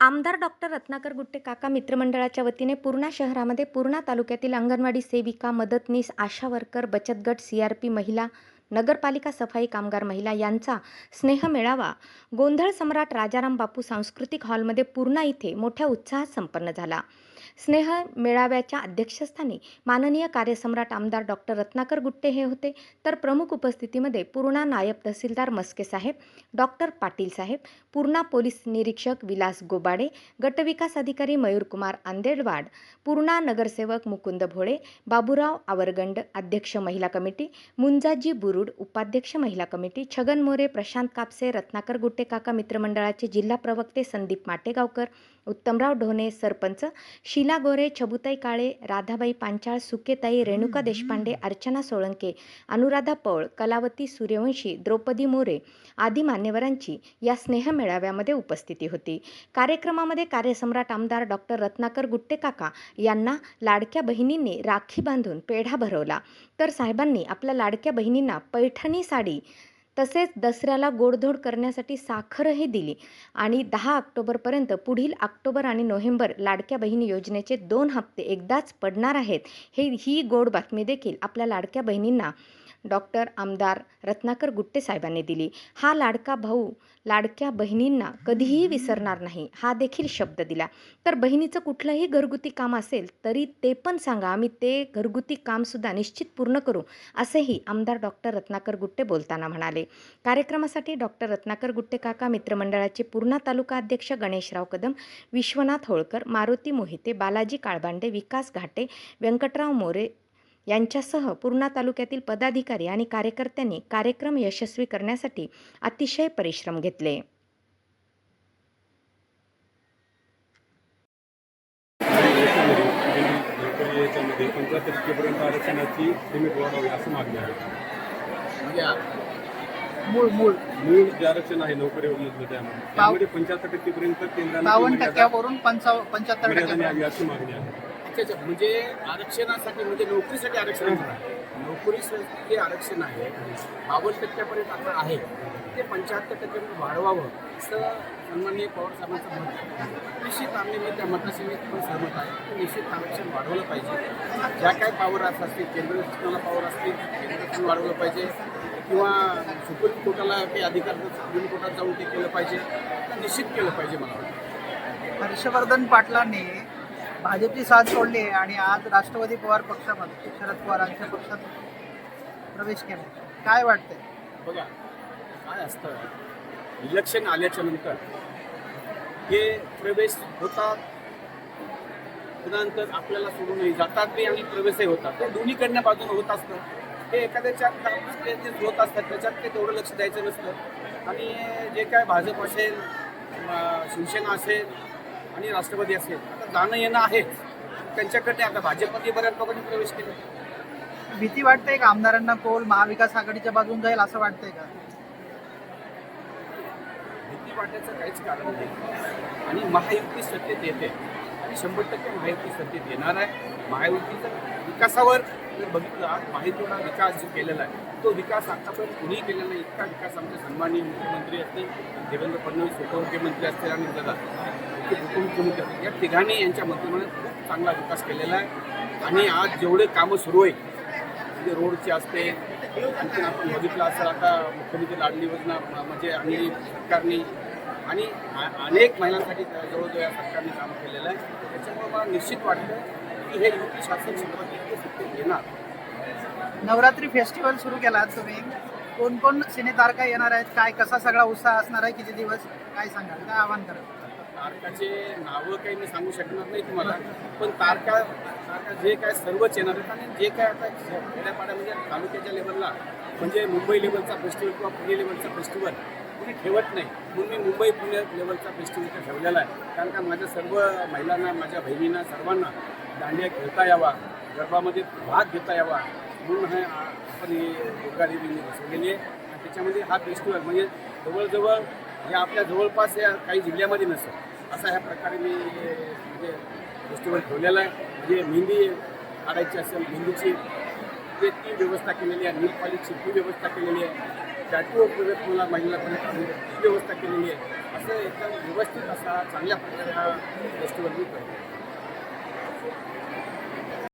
आमदार डॉक्टर रत्नाकर गुट्टे काका मित्रमंडळाच्या वतीने पूर्णा शहरामध्ये पूर्णा तालुक्यातील अंगणवाडी सेविका मदतनीस आशा वर्कर बचत गट सी आर पी महिला नगरपालिका सफाई कामगार महिला यांचा स्नेह मेळावा गोंधळ सम्राट राजाराम बापू सांस्कृतिक हॉलमध्ये पूर्णा इथे मोठ्या उत्साहात संपन्न झाला. स्नेह मेळाव्याच्या अध्यक्षस्थानी माननीय कार्यसम्राट आमदार डॉक्टर रत्नाकर गुट्टे हे होते. तर प्रमुख उपस्थितीमध्ये पूर्णा नायब तहसीलदार मस्के साहेब डॉक्टर पाटील साहेब पूर्णा पोलीस निरीक्षक विलास गोबाडे गटविकास अधिकारी मयूरकुमार आंदेडवाड पूर्णा नगरसेवक मुकुंद भोळे बाबूराव आवरगंड अध्यक्ष महिला कमिटी मुंजाजी बुरुड उपाध्यक्ष महिला कमिटी छगन मोरे प्रशांत कापसे रत्नाकर गुट्टे काका मित्रमंडळाचे जिल्हा प्रवक्ते संदीप माटेगावकर उत्तमराव ढोणे सरपंच शिला गोरे छबुताई काळे राधाबाई पांचाळ सुकेताई रेणुका देशपांडे अर्चना सोळंके अनुराधा पौळ कलावती सूर्यवंशी द्रौपदी मोरे आदी मान्यवरांची या स्नेहमेळाव्यामध्ये उपस्थिती होती. कार्यक्रमामध्ये कार्यसम्राट आमदार डॉक्टर रत्नाकर गुट्टे काका यांना लाडक्या बहिणींनी राखी बांधून पेढा भरवला. तर साहेबांनी आपल्या लाडक्या बहिणींना पैठणी साडी तसेच दसऱ्याला गोडधोड करण्यासाठी साखरही दिली. आणि दहा ऑक्टोबरपर्यंत पुढील ऑक्टोबर आणि नोव्हेंबर लाडक्या बहिणी योजनेचे दोन हप्ते एकदाच पडणार आहेत. हे ही गोड बातमी देखील आपल्या लाडक्या बहिणींना डॉक्टर आमदार रत्नाकर गुट्टे साहेबांनी दिली. हा लाडका भाऊ लाडक्या बहिणींना कधीही विसरणार नाही हा देखील शब्द दिला. तर बहिणीचं कुठलंही घरगुती काम असेल तरी ते पण सांगा आम्ही ते घरगुती कामसुद्धा निश्चित पूर्ण करू असेही आमदार डॉक्टर रत्नाकर गुट्टे बोलताना म्हणाले. कार्यक्रमासाठी डॉक्टर रत्नाकर गुट्टे काका मित्रमंडळाचे पूर्णा तालुका अध्यक्ष गणेशराव कदम विश्वनाथ होळकर मारुती मोहिते बालाजी काळबांडे विकास घाटे व्यंकटराव मोरे यांच्यासह पूर्णा तालुक्यातील पदाधिकारी आणि कार्यकर्त्यांनी कार्यक्रम यशस्वी करण्यासाठी अतिशय परिश्रम घेतले. नोकरी याच्यामध्ये पंच्याहत्तर टक्केपर्यंत आरक्षणाची लिमिट वाढवावी असं मागणी आहे मूळ मूळ. मूळ जे आरक्षण आहे नोकरी योजनेचं त्यामध्ये त्यामध्ये पंच्याहत्तर टक्केपर्यंत केंद्राने ती बावन्न टक्क्यावरून पंचाव पंच्याहत्तर अशी मागणी आहे. अच्छा म्हणजे आरक्षणासाठी म्हणजे नोकरीसाठी आरक्षण आहे. नोकरीसाठी आरक्षण आहे बावन्न टक्क्यापर्यंत आता आहे ते पंच्याहत्तर टक्क्यापर्यंत वाढवावं असं सन्माननीय पवार साहेबांचं मत आहे. निश्चित आम्ही मी त्या मताशी मी पण सहमत आहे की निश्चित आरक्षण वाढवलं पाहिजे. ज्या काय पॉवर असतील केंद्र शासनाला पॉवर असतील केंद्र वाढवलं पाहिजे किंवा सुप्रीम कोर्टाला काही अधिकार सुप्रीम कोर्टात जाऊन ते केलं पाहिजे निश्चित केलं पाहिजे मला वाटतं. हर्षवर्धन पाटलांनी भाजपची साथ सोडली आणि आज राष्ट्रवादी पवार पक्षामध्ये शरद पवारांच्या पक्षात प्रवेश केला काय वाटतंय? बघा काय असतं इलेक्शन आल्याच्यानंतर हे प्रवेश होतात त्यानंतर आपल्याला सोडूनही जातात ते आणि प्रवेशही होतात. ते दोन्हीकडनं बाजूने होत असतं. ते एखाद्याच्या होत असतात त्याच्यात ते तेवढं लक्ष द्यायचं नसतं. आणि जे काय भाजप असेल शिवसेना असेल आणि राष्ट्रवादी असेल. जाणं येणं आहेच त्यांच्याकडे आता भाजपमध्ये बऱ्याच लोकांनी प्रवेश केला. भीती वाटते का आमदारांना कोल महाविकास आघाडीच्या बाजून जाईल असं वाटतंय का? भीती वाटायचं काहीच कारण नाही. आणि महायुती सत्तेत येते. आणि शंभर टक्के महायुती सत्तेत येणार आहे. महायुतीचा विकासावर जर बघितलं आज महायुतीचा विकास जो केलेला आहे तो विकास आतापर्यंत कुणीही केलेला नाही. इतका विकास आमचे सन्माननीय मुख्यमंत्री असतील देवेंद्र फडणवीस उपमुख्यमंत्री असतील आणि की उपमुख्यमंत्री असतील या तिघांनी यांच्या मंत्रिमंडळात खूप चांगला विकास केलेला आहे. आणि आज जेवढे कामं सुरू आहेत म्हणजे रोडचे असते आणखी आपण बघितलं असेल आता मुख्यमंत्री लाडली योजना म्हणजे आणि सरकारने आणि अनेक महिलांसाठी जवळजवळ या सरकारने काम केलेलं आहे. त्याच्यामुळे मला निश्चित वाटतं की हे युती शासन येणार नवरात्री फेस्टिवल सुरू केला तुम्ही. कोण कोण सिनेतारका येणार आहेत? काय कसा सगळा उत्साह असणार आहे? किती दिवस? काय सांगाल? काय आव्हान करा तारकाचे नावं काही मी सांगू शकणार नाही तुम्हाला पण तारका तारका जे काय सर्वच येणार आहेत आणि जे काय आता खेड्यापाड्यामध्ये म्हणजे तालुक्याच्या लेवलला म्हणजे मुंबई लेवलचा फेस्टिवल किंवा पुणे लेवलचा फेस्टिवल कुणी ठेवत नाही. म्हणून मी मुंबई पुणे लेवलचा फेस्टिवल इथे ठेवलेला आहे. कारण का माझ्या सर्व महिलांना माझ्या बहिणींना सर्वांना दांडिया खेळता यावा गरबामध्ये भाग घेता यावा म्हणून हे आपण ही दुर्गा देवीने बसवलेली आहे. त्याच्यामध्ये हा फेस्टिवल म्हणजे जवळजवळ या आपल्या जवळपास या काही जिल्ह्यामध्ये नसेल. असा ह्या प्रकारे मी म्हणजे फेस्टिवल ठेवलेला आहे. म्हणजे मेहंदी काढायची असेल मेहंदीची ते ती व्यवस्था केलेली आहे. नील पॉलिशची ती व्यवस्था केलेली आहे. टॅटू मला महिला ती व्यवस्था केलेली आहे. असं एकदम व्यवस्थित असा चांगल्या प्रकारे हा फेस्टिवल मी करतो